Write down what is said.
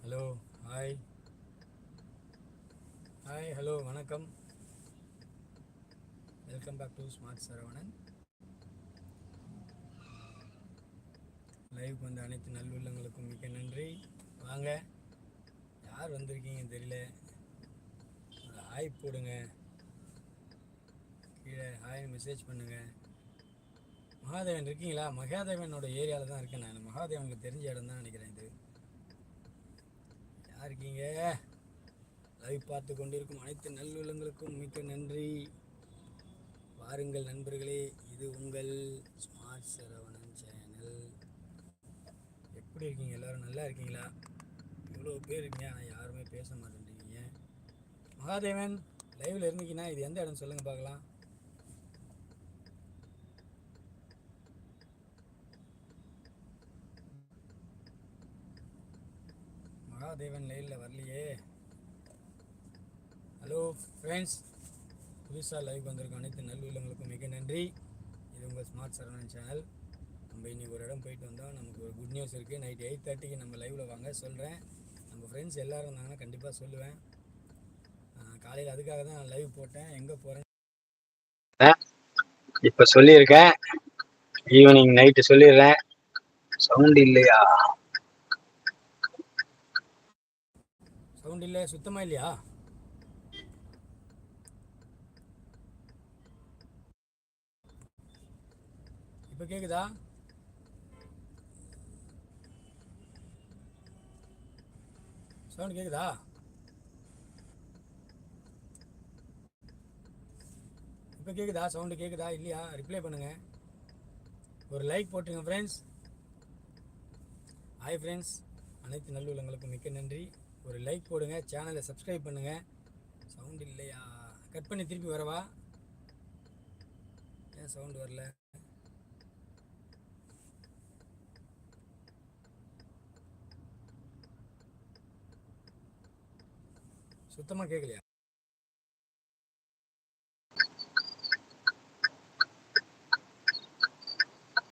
Hello hi hi hello வணக்கம். Welcome back to smart Saravanan live வந்த அனைத்து நல்லுள்ளங்களுக்கும் மிக்க நன்றி. வாங்க. யார் வந்திருக்கீங்க தெரியல. ஒரு ஹாய் போடுங்க. கீழே ஹாய் மெசேஜ் பண்ணுங்க. மகாதேவன் இருக்கீங்களா? மகாதேவனோட ஏரியாவில் தான் இருக்கேன் நான். மகாதேவனுக்கு தெரிஞ்ச இடம் தான் நினைக்கிறேன் இது. யார் இருக்கீங்க? அதை பார்த்து கொண்டிருக்கும் அனைத்து நல்லுள்ளங்களுக்கும் மிக்க நன்றி. வாருங்கள் நண்பர்களே இது உங்கள் ஸ்மார்ட் சரவணன் சேனல் எப்படி இருக்கீங்க? எல்லோரும் நல்லா இருக்கீங்களா? இவ்வளோ பேர் இருக்கீங்க ஆனால் யாருமே பேச மாட்டேன்றீங்க. மகாதேவன் லைவில் இருந்தீங்கன்னா இது எந்த இடம் சொல்லுங்கள் பார்க்கலாம். மகாதேவன் லைவில் வரலையே. ஹலோ ஃப்ரெண்ட்ஸ் புதுசாக லைவ் வந்திருக்க அனைத்து நல்லுள்ளங்களுக்கும் மிக நன்றி. இது உங்கள் ஸ்மார்ட் சரவணன் சேனல் நம்ம இன்றைக்கி ஒரு இடம் போயிட்டு வந்தோம். நமக்கு ஒரு குட் நியூஸ் இருக்குது நைட் எயிட் தேர்ட்டிக்கு நம்ம லைவில் வாங்க சொல்கிறேன் நம்ம ஃப்ரெண்ட்ஸ் எல்லோரும் இருந்தாங்கன்னா கண்டிப்பாக சொல்லுவேன். காலையில் அதுக்காக தான் நான் லைவ் போட்டேன். எங்கே போகிறேன் இப்ப சொல்லியிருக்கேன். ஈவினிங் நைட்டு சொல்லிடுறேன். சவுண்ட் இல்லையா? சவுண்ட் இல்லை சுத்தமாக இல்லையா? இப்போ கேட்குதா சவுண்ட் கேட்குதா இப்போ கேட்குதா சவுண்டு கேட்குதா இல்லையா? ரிப்ளை பண்ணுங்கள் ஒரு லைக் போட்டுருங்க ஃப்ரெண்ட்ஸ் ஹாய் ஃப்ரெண்ட்ஸ் அனைத்து நல்லுள்ளங்களுக்கும் மிக்க நன்றி. ஒரு லைக் போடுங்க சேனலை சப்ஸ்கிரைப் பண்ணுங்க. சவுண்டு இல்லையா? கட் பண்ணி திருப்பி வரவா? ஏன் சவுண்டு வரல? சுத்தமாக கேட்கலையா